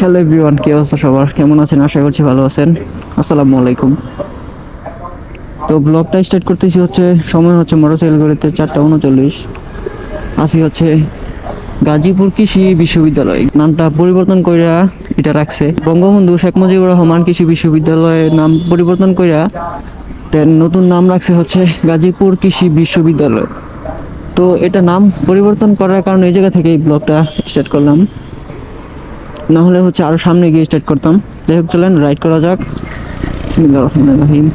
Hello everyone কি অবস্থা সবার? কেমন আছেন? আশা করছি ভালো আছেন। আসসালামু আলাইকুম। তো ব্লগটা স্টার্ট করতেছি হচ্ছে, সময় হচ্ছে মোটরসাইকেল গড়িতে চারটা উনচল্লিশ। আসি হচ্ছে গাজীপুর কৃষি বিশ্ববিদ্যালয়। নামটা পরিবর্তন কইরা এটা রাখছে। বঙ্গবন্ধু শেখ মুজিবুর রহমান কৃষি বিশ্ববিদ্যালয়ের নাম পরিবর্তন কইরা নতুন নাম রাখছে হচ্ছে গাজীপুর কৃষি বিশ্ববিদ্যালয়। তো এটা নাম পরিবর্তন করার কারণে এই জায়গা থেকে এই ব্লগটা স্টার্ট করলাম। না হলে হচ্ছে আরও সামনে গিয়ে স্টার্ট করতাম। যাই হোক, চলেন রাইড করা যাক। রহিম।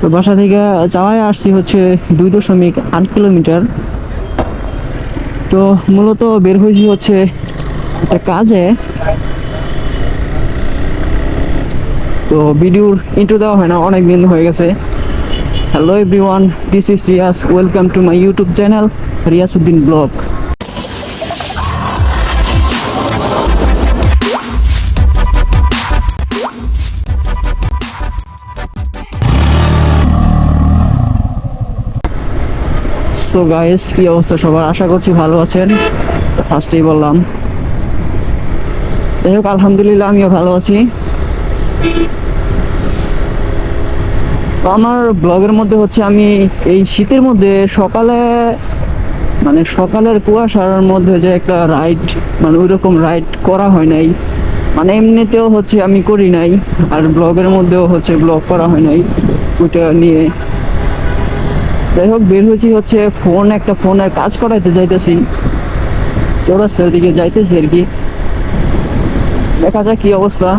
তো বাসা থেকে যাওয়ায় আসছি হচ্ছে দুই দশমিক আট কিলোমিটার। তো মূলত বের হয়েছি হচ্ছে একটা কাজে। তো ভিডিওর ইন্ট্রো দেওয়া হয় না, অনেক দিন হয়ে গেছে। Hello everyone this is Riyas welcome to my YouTube channel Riyasuddin blog তো গাইস কি অবস্থা সবার? আশা করছি ভালো আছেন। ফার্স্টেই বললাম। যাই হোক, আলহামদুলিল্লাহ, আমিও ভালো আছি। আমার ব্লগের মধ্যে হচ্ছে আমি এই শীতের মধ্যে সকালে মানে সকালের কুয়াশার মধ্যে যে একটা রাইড মানে ওই রকম রাইড করা হয় নাই। মানে এমনিতেও হচ্ছে আমি করি নাই, আর ব্লগের মধ্যেও হচ্ছে ব্লগ করা হয় নাই। ওইটা নিয়ে যাই হোক, বের হয়েছি হচ্ছে ফোন, একটা ফোনের কাজ করাইতে যাইতেছি। চৌরাস্তার দিকে যাইতেছি আর কি। দেখা যাক কি অবস্থা।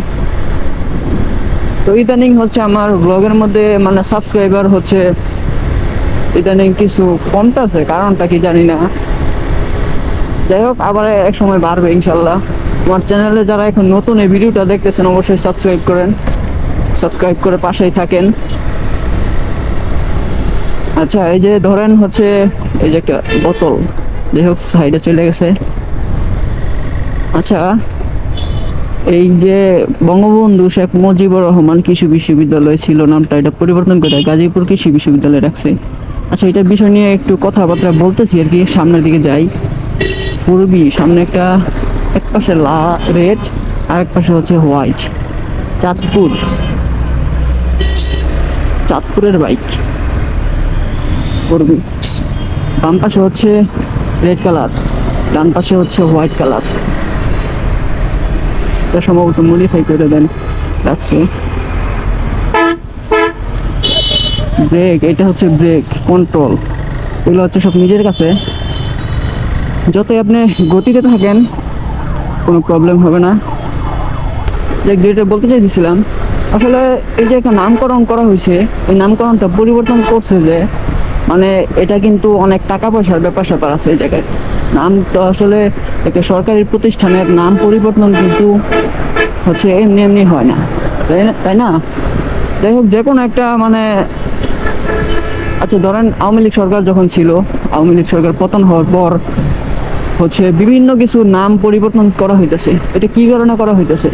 তো ইদানিং হচ্ছে আমার ব্লগের মধ্যে মানে সাবস্ক্রাইবার হচ্ছে, ইদানিং কিছু কমতেছে, কারণটা কি জানি না। যাই হোক, আবার এক সময় বাড়বে ইনশাল্লাহ। আমার চ্যানেলে যারা এখন নতুন এই ভিডিওটা দেখতেছেন, অবশ্যই সাবস্ক্রাইব করেন। সাবস্ক্রাইব করে পাশেই থাকেন। আচ্ছা এই যে ধরেন হচ্ছে এই যে একটা বোতল, যাই হোক সাইডে চলে গেছে। আচ্ছা এই যে বঙ্গবন্ধু শেখ মুজিবুর রহমান কৃষি বিশ্ববিদ্যালয় ছিল, নামটা এটা পরিবর্তন করে গাজীপুর কৃষি বিশ্ববিদ্যালয় রাখছে। আচ্ছা এটা বিষয় নিয়ে একটু কথাবার্তা বলতেছি আর কি, সামনের দিকে যাই। পূর্বী, সামনে একটা, এক পাশে লা, রেড, আর এক পাশে হচ্ছে হোয়াইট। চাঁদপুর। চাঁদপুরের বাইক। করবি? বাম পাশে হচ্ছে রেড কালার, ডান পাশে হচ্ছে হোয়াইট কালার। এটা সম্ভবত মডিফাই করে দেন, রাখছে। ব্রেক এটা হচ্ছে ব্রেক কন্ট্রোল এগুলো হচ্ছে সব নিজের কাছে। যতই আপনি গতিতে থাকেন, কোনো প্রবলেম হবে না। যে যেটা বলতে চাইছিলাম আসলে এই যে একটা নামকরণ করা হয়েছে, এই নামকরণটা পরিবর্তন করছে যে মানে এটা কিন্তু অনেক টাকা পয়সার ব্যাপার স্যাপার আছে এই জায়গায়। নামটা আসলে একটা সরকারি প্রতিষ্ঠানের নাম পরিবর্তন কিন্তু হচ্ছে এমনি এমনি হয় না। তাই না? তাই না? যাই হোক, যে কোনো একটা মানে আচ্ছা ধরেন আওয়ামী লীগ সরকার যখন ছিল, আওয়ামী লীগ সরকার পতন হওয়ার পর হচ্ছে বিভিন্ন কিছু নাম পরিবর্তন করা হইতেছে। এটা কি কারণে করা হইতেছে?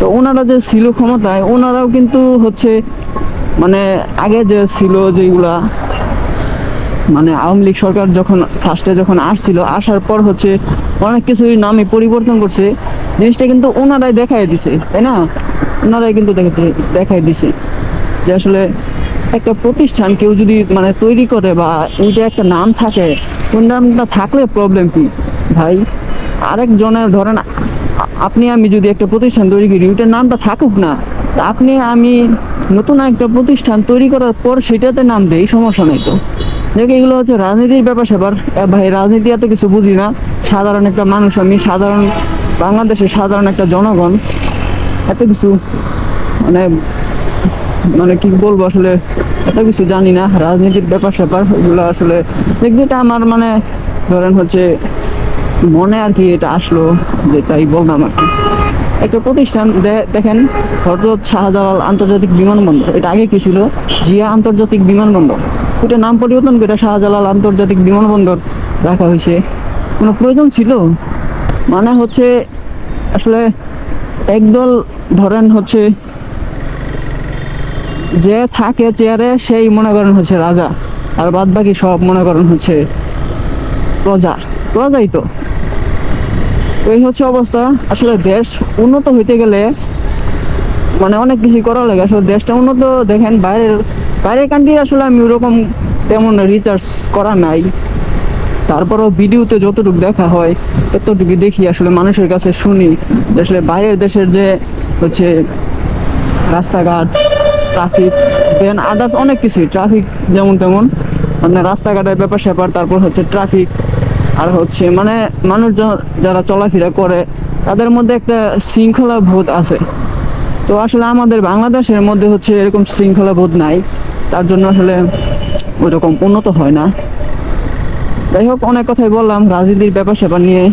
তো ওনারা যে ছিল ক্ষমতায়, ওনারাও কিন্তু হচ্ছে মানে আগে যে ছিল যেগুলা মানে আওয়ামী লীগ সরকার যখন ফার্স্টে যখন আসছিল, আসার পর হচ্ছে অনেক কিছুই নামে পরিবর্তন করছে। জিনিসটা কিন্তু ওনারাই দেখাই দিছে, তাই না? ওনারাই কিন্তু দেখেছে, দেখাই দিছে যে আসলে একটা প্রতিষ্ঠান কেউ যদি মানে তৈরি করে বা ওইটা একটা নাম থাকে, ওই নামটা থাকলে প্রবলেম কি? ভাই, আরেকজনের ধরেন আপনি আমি যদি একটা প্রতিষ্ঠান তৈরি করি, ওইটার নামটা থাকুক না আপনি আমি নতুন একটা প্রতিষ্ঠান তৈরি করার পর সেটাতে নাম দেই, সমস্যা নেই তো। দেখ, এগুলো হচ্ছে রাজনীতির ব্যাপার স্যাপার। ভাই, রাজনীতি এত কিছু বুঝি না। সাধারণ একটা মানুষ আমি, সাধারণ বাংলাদেশের সাধারণ একটা জনগণ। এত কিছু মানে মানে কি বলব আসলে, এত কিছু জানি না। রাজনীতির ব্যাপার স্যাপার, এগুলো আসলে যেটা আমার মানে ধরেন হচ্ছে, মনে আর কি এটা আসলো, যে তাই বললাম আর কি। একটা প্রতিষ্ঠান দেখেন, হজরত শাহজালাল আন্তর্জাতিক বিমানবন্দর, এটা আগে কি ছিল? জিয়া আন্তর্জাতিক বিমানবন্দর। ওটা নাম পরিবর্তন করে শাহজালাল আন্তর্জাতিক বিমানবন্দর রাখা হয়েছে। কোনো প্রয়োজন ছিল? মানে হচ্ছে আসলে একদল ধরেন হচ্ছে যে থাকে চেয়ারে সেই মনে করেন হচ্ছে রাজা, আর বাদ বাকি সব মনে করেন হচ্ছে প্রজা, প্রজাই তো এই হচ্ছে অবস্থা। আসলে দেশ উন্নত হইতে গেলে মানে অনেক কিছু করা লাগে। আসলে দেশটা উন্নত, দেখেন বাইরের বাইরের কান্ট্রি আসলে আমি ওরকম তেমন রিচার্জ করা নাই। তারপরেও ভিডিওতে যতটুকু দেখা হয়, ততটুকু দেখি আসলে মানুষের কাছে শুনি। আসলে বাইরের দেশের যে হচ্ছে রাস্তাঘাট ট্রাফিক দেন আদার্স অনেক কিছুই ট্রাফিক যেমন তেমন মানে রাস্তাঘাটের ব্যাপার স্যাপার, তারপর হচ্ছে ট্রাফিক আর হচ্ছে মানে মানুষ যারা চলাফেরা করে, তাদের মধ্যে একটা শৃঙ্খলা বোধ আছে। তো আসলে আমাদের বাংলাদেশের মধ্যে হচ্ছে এরকম শৃঙ্খলা বোধ নাই। তার জন্য আসলে ওইরকম উন্নত হয় না। যাই হোক, অনেক কথাই বললাম, রাজনীতির ব্যাপার স্যাপার নিয়ে।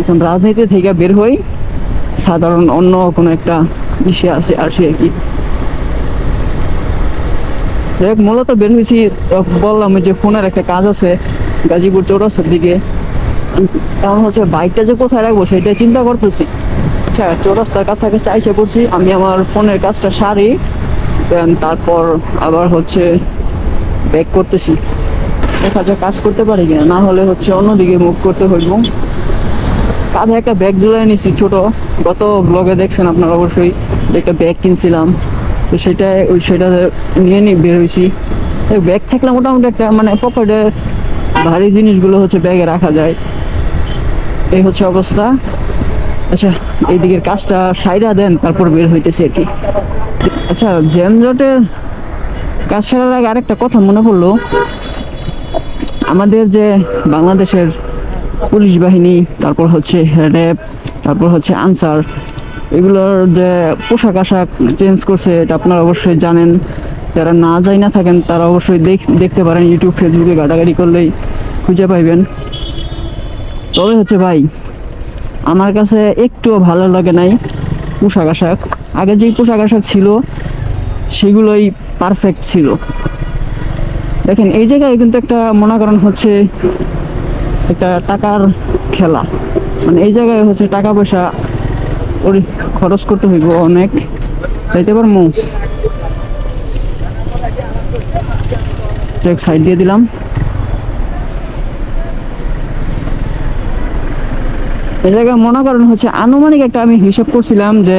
এখন রাজনীতি থেকে বের হই। সাধারণ অন্য কোনো একটা বিষয় আছে আর কি। যাই হোক, মূলত বের হয়েছি, বললাম যে ফোনের একটা কাজ আছে, গাজীপুর চৌরাস্তার দিকে। কারণ হচ্ছে বাইকটা যে কোথায় রাখব সেটা চিন্তা করতেছি। আচ্ছা চৌরাস্তার কাছাকাছি আইসে পড়ছি, আমি আমার ফোনের কাজটা সারি দেন তারপর আবার হচ্ছে ব্যাক করতেছি। দেখা যাক কাজ করতে পারি কিনা, না হলে হচ্ছে অন্যদিকে মুভ করতে হইব। কাঁধে একটা ব্যাগ ঝুলাই নিছি ছোট, গত ব্লগে দেখছেন আপনারা অবশ্যই একটা ব্যাগ কিনছিলাম। তো সেটা, ওই সেটা নিয়ে নিয়ে বের হয়েছি ব্যাগ থাকলে মোটামুটি একটা মানে পকেটে ভারী জিনিসগুলো হচ্ছে ব্যাগে রাখা যায়। এই হচ্ছে অবস্থা। আচ্ছা এই দিকের কাজটা সাইডা দেন, তারপর বের হইতেছে আর কি। আচ্ছা জ্যামজটের কাজ সারার আগে আরেকটা কথা মনে পড়ল। আমাদের যে বাংলাদেশের পুলিশ বাহিনী, তারপর হচ্ছে র্যাব, তারপর হচ্ছে আনসার, এগুলোর যে পোশাক আশাক চেঞ্জ করছে, এটা আপনারা অবশ্যই জানেন। যারা না যাই না থাকেন, তারা অবশ্যই দেখ, দেখতে পারেন, ইউটিউব ফেসবুকে ঘাটাঘাটি করলেই খুঁজে পাইবেন। তবে হচ্ছে ভাই, আমার কাছে একটুও ভালো লাগে নাই পোশাক আশাক। আগে যে পোশাক আশাক ছিল, সেগুলোই পারফেক্ট ছিল। দেখেন, এই জায়গায় কিন্তু একটা মনে করেন হচ্ছে একটা টাকার খেলা। মানে এই জায়গায় হচ্ছে টাকা পয়সা খরচ করতে হইব অনেক। চাইতে পারব? সাইড দিয়ে দিলাম। জায়গায় মনে করেন হচ্ছে আনুমানিক একটা আমি হিসাব করছিলাম যে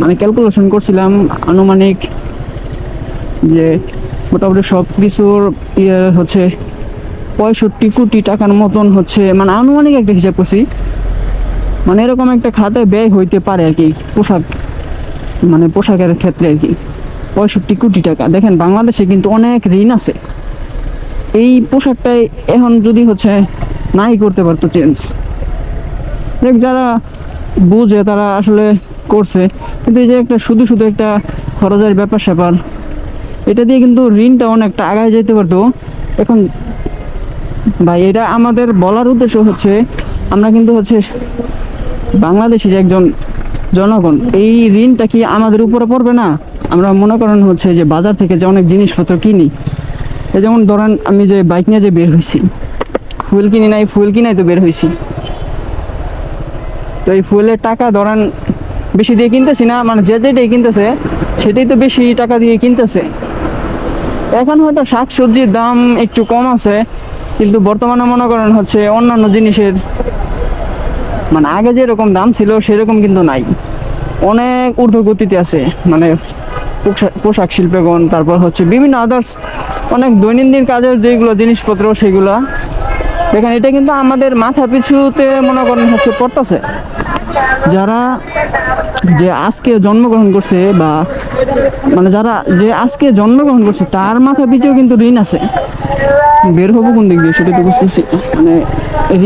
মানে ক্যালকুলেশন করছিলাম আনুমানিক যে মোটামুটি সব কিছুর ইয়ে হচ্ছে পঁয়ষট্টি কোটি টাকার মতন হচ্ছে মানে আনুমানিক একটা হিসাব করছি। মানে এরকম একটা খাতে ব্যয় হইতে পারে আর কি, পোশাক মানে পোশাকের ক্ষেত্রে আর কি, পঁয়ষট্টি কোটি টাকা। দেখেন, বাংলাদেশে কিন্তু অনেক ঋণ আছে। এই পোশাকটাই এখন যদি হচ্ছে নাই করতে পারতো চেঞ্জ দেখ, যারা বুঝে তারা আসলে করছে। কিন্তু এই যে একটা শুধু শুধু একটা খরচের ব্যাপার স্যাপার, এটা দিয়ে কিন্তু ঋণটা অনেকটা আগায় যেতে পারতো। এখন ভাই, এটা আমাদের বলার উদ্দেশ্য হচ্ছে, আমরা কিন্তু হচ্ছে বাংলাদেশের একজন জনগণ। এই ঋণটা কি আমাদের উপরে পড়বে না? আমরা মনে করেন হচ্ছে যে বাজার থেকে যে অনেক জিনিসপত্র কিনি যেমন ধরেন আমি যে বাইক নিয়ে যে বের হয়েছি, ফুল কিনি নাই, ফুল কিনাই তো বের হয়েছি। তো এই ফুলের টাকা ধরেন বেশি দিয়ে কিনতেছি না মানে যে যেটাই কিনতেছে, সেটাই তো বেশি টাকা দিয়ে কিনতেছে। এখন হয়তো শাক সবজির দাম একটু কম আছে, কিন্তু বর্তমানে মনে করেন হচ্ছে অন্যান্য জিনিসের মানে আগে যেরকম দাম ছিল সেরকম কিন্তু নাই। অনেক ঊর্ধ্বগতিতে আছে মানে পোশাক শিল্পগণ, তারপর হচ্ছে বিভিন্ন আদার্স অনেক দৈনন্দিন কাজের যেগুলো জিনিসপত্র, সেগুলো। দেখেন এটা কিন্তু আমাদের মাথা পিছুতে মনে করেন হচ্ছে পড়তেছে। যারা যে আজকে জন্মগ্রহণ করছে বা মানে যারা যে আজকে জন্মগ্রহণ করছে, তার মাথা পিছেও কিন্তু ঋণ আছে। বের হব কোন দিক দিয়ে সেটা তো বুঝতেছি মানে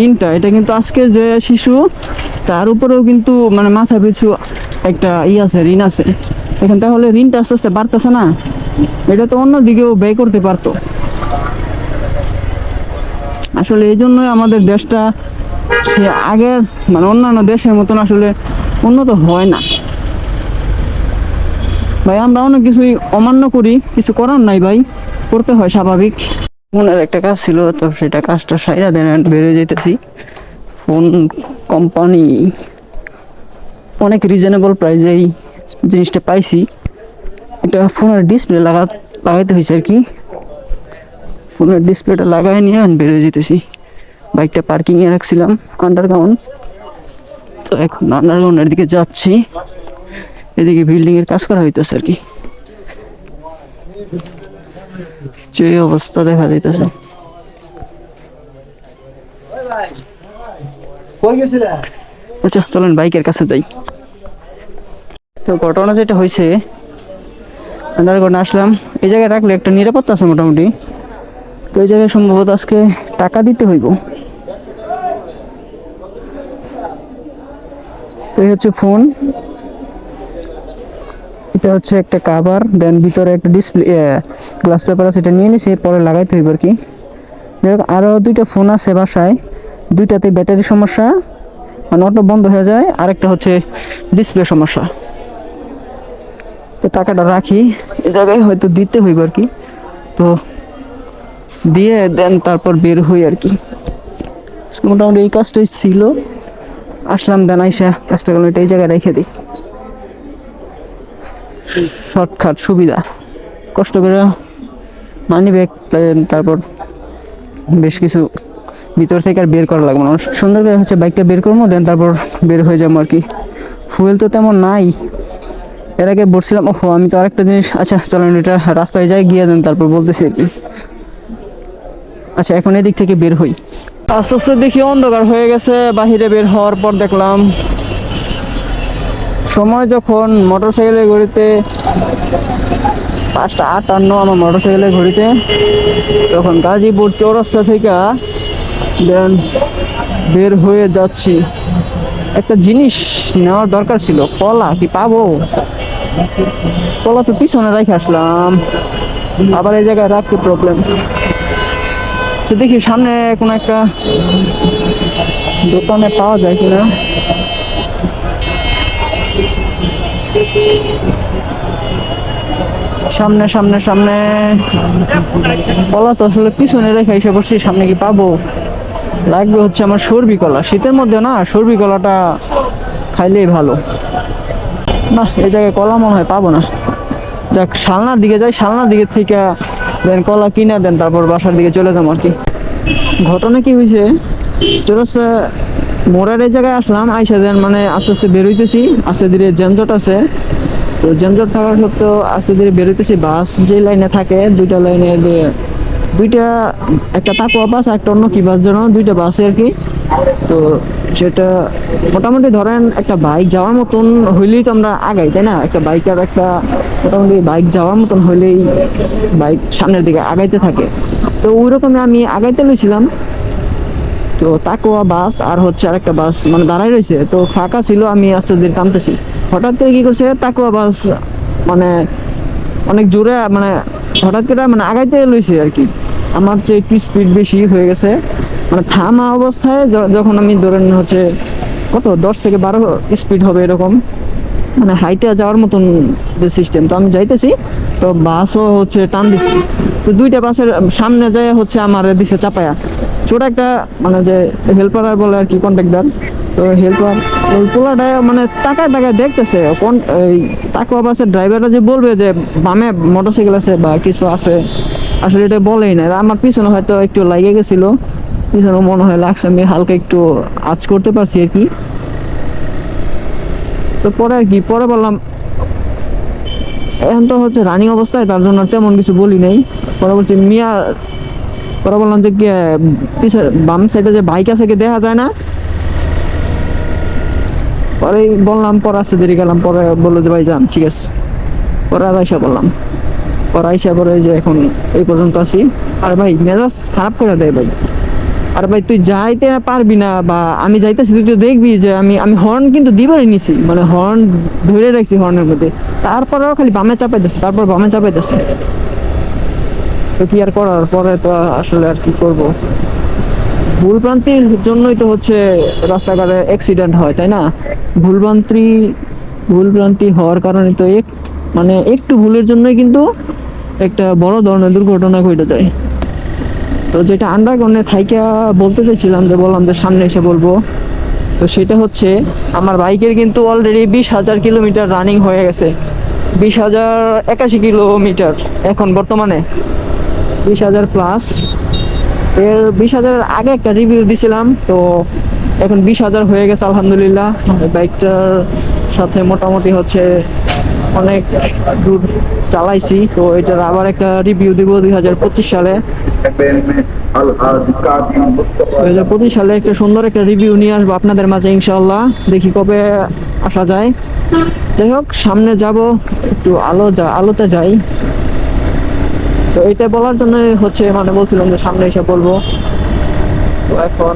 ঋণটা, এটা কিন্তু আজকের যে শিশু, তার উপরেও কিন্তু মানে মাথা পিছু একটা ই আছে, ঋণ আছে। এখন তাহলে ঋণটা আস্তে আস্তে বাড়তেছে না? এটা তো অন্য দিকেও ব্যয় করতে পারতো। আসলে এই জন্যই আমাদের দেশটা সে আগের মানে অন্যান্য দেশের মতন আসলে উন্নত হয় না। ভাই, আমরা অনেক কিছুই অমান্য করি, কিছু করার নাই ভাই, করতে হয় স্বাভাবিক। ফোনের একটা কাজ ছিল, তো সেটা কাজটা সাইরা দেন বেড়ে যেতেছি। ফোন কোম্পানি অনেক রিজনেবল প্রাইসেই জিনিসটা পাইছি। এটা ফোনের ডিসপ্লে লাগা লাগাইতে হয়েছে আর কি। ফোনের ডিসপ্লেটা লাগাই নিয়ে বেরিয়ে যেতেছি। বাইকটা পার্কিংয়ে রাখছিলাম আন্ডারগ্রাউন্ড তো এখন আন্ডারগ্রাউন্ডের দিকে যাচ্ছি। এদিকে বিল্ডিং এর কাজ করা হইতেছে আর কি। যে অবস্থা দেখা যাইতেছে। আচ্ছা চলেন বাইকের কাছে যাই। তো ঘটনা যেটা হয়েছে আন্ডারগ্রাউন্ড আসলাম। এই জায়গায় রাখলে একটা নিরাপত্তা আছে মোটামুটি। তো এই জায়গায় সম্ভবত আজকে টাকা দিতে হইব। এই হচ্ছে ফোন। এটা হচ্ছে একটা কাভার দেন ভিতরে একটা ডিসপ্লে গ্লাস পেপার আছে, এটা নিয়ে নিছি, পরে লাগাইতে হইব আর কি। যাই হোক আরও দুইটা ফোন আছে বাসায়, দুইটাতে ব্যাটারি সমস্যা মানে অটো বন্ধ হয়ে যায়, আরেকটা হচ্ছে ডিসপ্লে সমস্যা। তো টাকাটা রাখি, এ জায়গায় হয়তো দিতে হইব আর কি। তো দিয়ে দেন তারপর বের হই আর কি। মোটামুটি এই কাজটাই ছিল। আসলাম দেন আইসা করলাম এটা এই জায়গায় রেখে দিই। শর্টকাট সুবিধা। কষ্ট করে মানি ব্যাগ তারপর বেশ কিছু ভিতর থেকে আর বের করা লাগবে না। সুন্দর করে হচ্ছে বাইকটা বের করব, দেন তারপর বের হয়ে যাব আর কি। ফুয়েল তো তেমন নাই। এর আগে বলছিলাম, ওহো, আমি তো আরেকটা জিনিস আচ্ছা চলেন এটা রাস্তায় যাই, গিয়ে দেন তারপর বলতেছি আচ্ছা এখন এদিক থেকে বের হই। আস্তে আস্তে দেখি অন্ধকার হয়ে গেছে, বাহিরে বের হওয়ার পর দেখলাম সময় যখন মোটর সাইকেলের ঘড়িতে পাঁচটা আটান্ন আমার মোটর সাইকেলের ঘড়িতে, তখন গাজীপুর চৌরাস্তা থেকে দেন বের হয়ে যাচ্ছি। একটা জিনিস নেওয়ার দরকার ছিল, কলা কি পাবো? কলা তো পিছনে রেখে আসলাম। আবার এই জায়গায় রাখতে প্রবলেম আচ্ছা দেখি সামনে কোনো একটা দোকানে পাওয়া যায় কিনা। সামনে সামনে সামনে। কলা তো আসলে পিছনে রেখে এসে বসছি, সামনে কি পাবো? লাগবে হচ্ছে আমার সর্বি কলা। শীতের মধ্যে না, সর্বি কলাটা খাইলেই ভালো। না, এই জায়গায় কলা মনে হয় পাবো না। যাক, শালনার দিকে যাই, শালনার দিকে থেকে দেন কলা কিনা দেন, তারপর বাসার দিকে চলে যাব আর কি। ঘটনা কি হয়েছে? চৌরাস্তা মোড়ের এই জায়গায় আসলাম, আইসা দেন মানে আস্তে আস্তে বেরোইতেছি আস্তে ধীরে জ্যামজট আছে। তো জ্যামজট থাকার সত্ত্বেও আস্তে ধীরে বেরোইতেছি বাস যে লাইনে থাকে, দুইটা লাইনে দুইটা, একটা তাকুয়া বাস একটা অন্য কি বাস যেন, দুইটা বাসে আর কি। তো সেটা মোটামুটি ধরেন একটা বাইক যাওয়ার মতন হইলেই তো আমরা আগাই, তাই না? একটা বাইক আর একটা মোটামুটি বাইক যাওয়ার মতন হইলেই বাইক সামনের দিকে আগাইতে থাকে। তো ওই রকমই আমি আগাইতে লইছিলাম। তো তাকোয়া বাস আর হচ্ছে আরেকটা বাস মানে দাঁড়াই রয়েছে তো ফাঁকা ছিল, আমি আস্তে ধীরে কামতেছি। হঠাৎ করে কি করছে? তাকোয়া বাস মানে অনেক জোরে মানে হঠাৎ করে মানে আগাইতে লইছে আর কি। আমার চেয়ে একটু স্পিড বেশি হয়ে গেছে। মানে থামা অবস্থায় যখন আমি ধরেন হচ্ছে, কত, দশ থেকে বারো স্পিড হবে এরকম মানে হাইটে যাওয়ার মতন সিস্টেম তো আমি যাইতেছি, তো বাসও হচ্ছে টান দিচ্ছি তো দুইটা বাসের সামনে যায় হচ্ছে আমার দিছে চাপায়া। ছোট একটা মানে যে হেল্পার বলে আর কি কন্ট্রাক্টর তো হেল্পার ওই পোলাটা মানে তাকায় তাকায় দেখতেছে, কোন এই তাকুয়া বাসের ড্রাইভাররা যে বলবে যে বামে মোটরসাইকেল আছে বা কিছু আছে, আসলে এটা বলেই না আমার পিছনে হয়তো একটু লাগে গেছিল। পিছনে মনে হয় লাগছে আমি হালকা একটু আজ করতে পারছি আর কি। তো পরে আর কি পরে বললাম এখন তো হচ্ছে রানিং অবস্থায় তার জন্য তেমন কিছু বলি নাই। পরে বলছি মিয়া পরে বললাম যে কি আহ, পিছে বাম সাইডে যে বাইক আছে কি দেখা যায় না? পরে বললাম পরে আসতে দেরি গেলাম পরে বলল যে ভাই যান ঠিক আছে। পরে আর আইসা বললাম। পরে আইসা পরে যে এখন এই পর্যন্ত আছি। আর ভাই মেজাজ খারাপ করে দেয় ভাই। আর ভাই, তুই যাইতে পারবি না বা আমি যাইতেছি, তুই তো দেখবি যে আমি আমি হর্ন কিন্তু দিবারই নিছি। মানে হর্ন ধরে রাখছি হর্নের মধ্যে। তারপরেও খালি বামে চাপাইতেছে, তারপর বামে চাপাইতেছে। তো কি আর করার? পরে তো আসলে আর কি করব। ভুলভ্রান্তির জন্যই তো হচ্ছে রাস্তাঘাটে অ্যাক্সিডেন্ট হয়, তাই না? ভুলভ্রান্তি ভুলভ্রান্তি হওয়ার কারণে তো এক মানে একটু ভুলের জন্যই কিন্তু একটা বড় ধরনের দুর্ঘটনা ঘটে যায়। তো যেটা আন্ডারগ্রাউন্ডে থাইকা বলতে চাইছিলাম যে বললাম যে সামনে এসে বলব। তো সেটা হচ্ছে আমার বাইকের কিন্তু অলরেডি বিশ হাজার কিলোমিটার রানিং হয়ে গেছে। বিশ হাজার একাশি কিলোমিটার এখন বর্তমানে। বিশ হাজার প্লাস এর বিশ হাজারের আগে একটা রিভিউ দিছিলাম, তো এখন বিশ হাজার হয়ে গেছে, আলহামদুলিল্লাহ। বাইকটার সাথে মোটামুটি হচ্ছে অনেক দূর চালাইছি, তো এটার আবার একটা রিভিউ দিব দুই হাজার পঁচিশ সালে। দুই হাজার পঁচিশ সালে একটা সুন্দর একটা রিভিউ নিয়ে আসব আপনাদের মাঝে ইনশাল্লাহ দেখি কবে আসা যায়। যাই হোক, সামনে যাব, একটু আলো যা, আলোতে যাই। তো এটা বলার জন্য হচ্ছে মানে বলছিলাম যে সামনে এসে বলব। তো এখন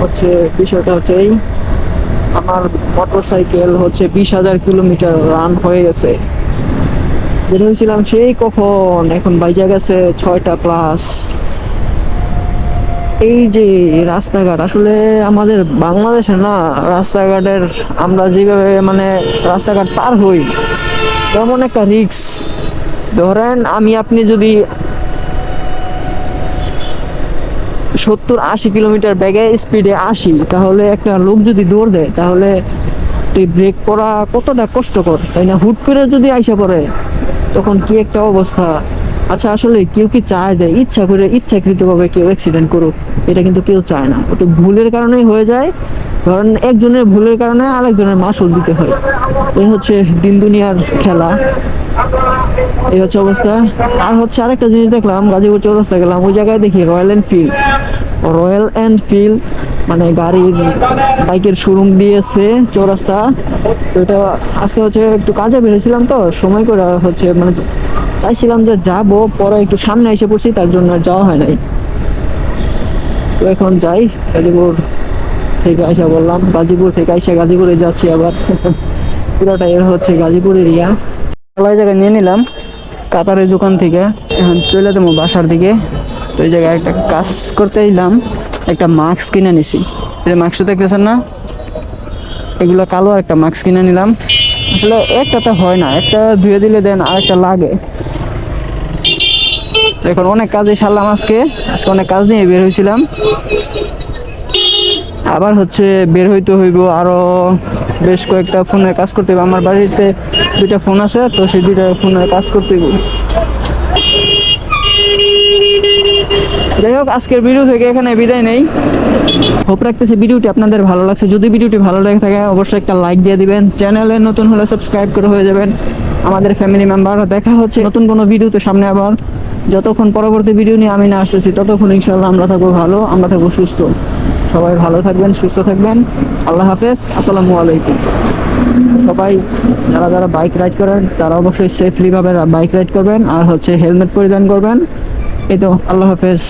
হচ্ছে বিষয়টা হচ্ছে এই। আমার মোটর সাইকেল হচ্ছে বিশ হাজার কিলোমিটার রান হয়ে গেছে। বের হয়েছিলাম সেই কখন? এখন বাইজা গেছে ছয়টা প্লাস এই যে রাস্তাঘাট, আসলে আমাদের বাংলাদেশে না, রাস্তাঘাটের আমরা যেভাবে মানে রাস্তাঘাট পার হই, তেমন একটা রিক্স ধরেন আমি আপনি যদি সত্তর আশি কিলোমিটার ব্যাগে স্পিডে আসি। তাহলে একটা লোক যদি দৌড় দেয়, তাহলে এই ব্রেক করা কতটা কষ্টকর, তাই না? হুট করে যদি আইসা পড়ে, তখন কি একটা অবস্থা? আচ্ছা আসলে কেউ কি চায় যে ইচ্ছা করে ইচ্ছাকৃতভাবে কেউ অ্যাক্সিডেন্ট করুক? এটা কিন্তু কেউ চায় না। ওটা ভুলের কারণেই হয়ে যায়। ধরেন একজনের ভুলের কারণে আরেকজনের মাসুল দিতে হয়। এই হচ্ছে দিন দুনিয়ার খেলা। এই হচ্ছে অবস্থা। আর হচ্ছে আরেকটা জিনিস দেখলাম, গাজীপুর চৌরাস্তা গেলাম, ওই জায়গায় দেখি রয়্যাল এনফিল্ড রয়্যাল এনফিল্ড মানে গাড়ির বাইকের শোরুম দিয়েছে চৌরাস্তা। তো এটা আজকে হচ্ছে একটু কাজে বেরিয়েছিলাম তো, সময় করে হচ্ছে মানে চাইছিলাম যে যাব, পরে একটু সামনে এসে পড়ছি, তার জন্য আর যাওয়া হয় নাই। তো এখন যাই, গাজীপুর থেকে আইসা বললাম, গাজীপুর থেকে আইসা গাজীপুরে যাচ্ছি আবার। পুরোটা এর হচ্ছে গাজীপুর এরিয়া ওই জায়গায় নিয়ে নিলাম। কাতারের দোকান থেকে। এখন চলে যাব বাসার দিকে। তো এই জায়গায় একটা কাজ করতে এলাম। একটা মাস্ক কিনে নিছি। এই যে মাস্ক দেখতেছেন না? এগুলো কালো একটা মাস্ক কিনে নিলাম। আসলে একটাতে হয় না, একটা ধুয়ে দিলে দেন আর একটা লাগে। এখন অনেক কাজে সারলাম আজকে। আজকে অনেক কাজ নিয়ে বের হয়েছিলাম। আবার হচ্ছে বের হইতে হইব, আরও বেশ কয়েকটা ফোনে কাজ করতে হবে আমার বাড়িতে দুইটা ফোন আছে, তো সেই দুইটা ফোনে কাজ করতে হইব। যাই হোক, আজকের ভিডিও থেকে এখানে বিদায় নেই। হোপ রাখতেছি ভিডিওটি আপনাদের ভালো লাগছে। যদি ভিডিওটি ভালো লেগে থাকে, অবশ্যই একটা লাইক দিয়ে দিবেন। চ্যানেলে নতুন হলে সাবস্ক্রাইব করে হয়ে যাবেন। আমাদের ফ্যামিলি মেম্বার, দেখা হচ্ছে নতুন কোনো ভিডিওতে সামনে আবার। যতক্ষণ পরবর্তী ভিডিও নিয়ে আমি না আসতেছি, ততক্ষণ ইনশাল্লাহ আমরা থাকব ভালো, আমরা থাকব সুস্থ। সবাই ভালো থাকবেন, সুস্থ থাকবেন। আল্লাহ হাফেজ, আসসালামু আলাইকুম। সবাই, যারা যারা বাইক রাইড করেন, তারা অবশ্যই সেফলিভাবে বাইক রাইড করবেন, আর হচ্ছে হেলমেট পরিধান করবেন। এই তো, আল্লাহ হাফেজ।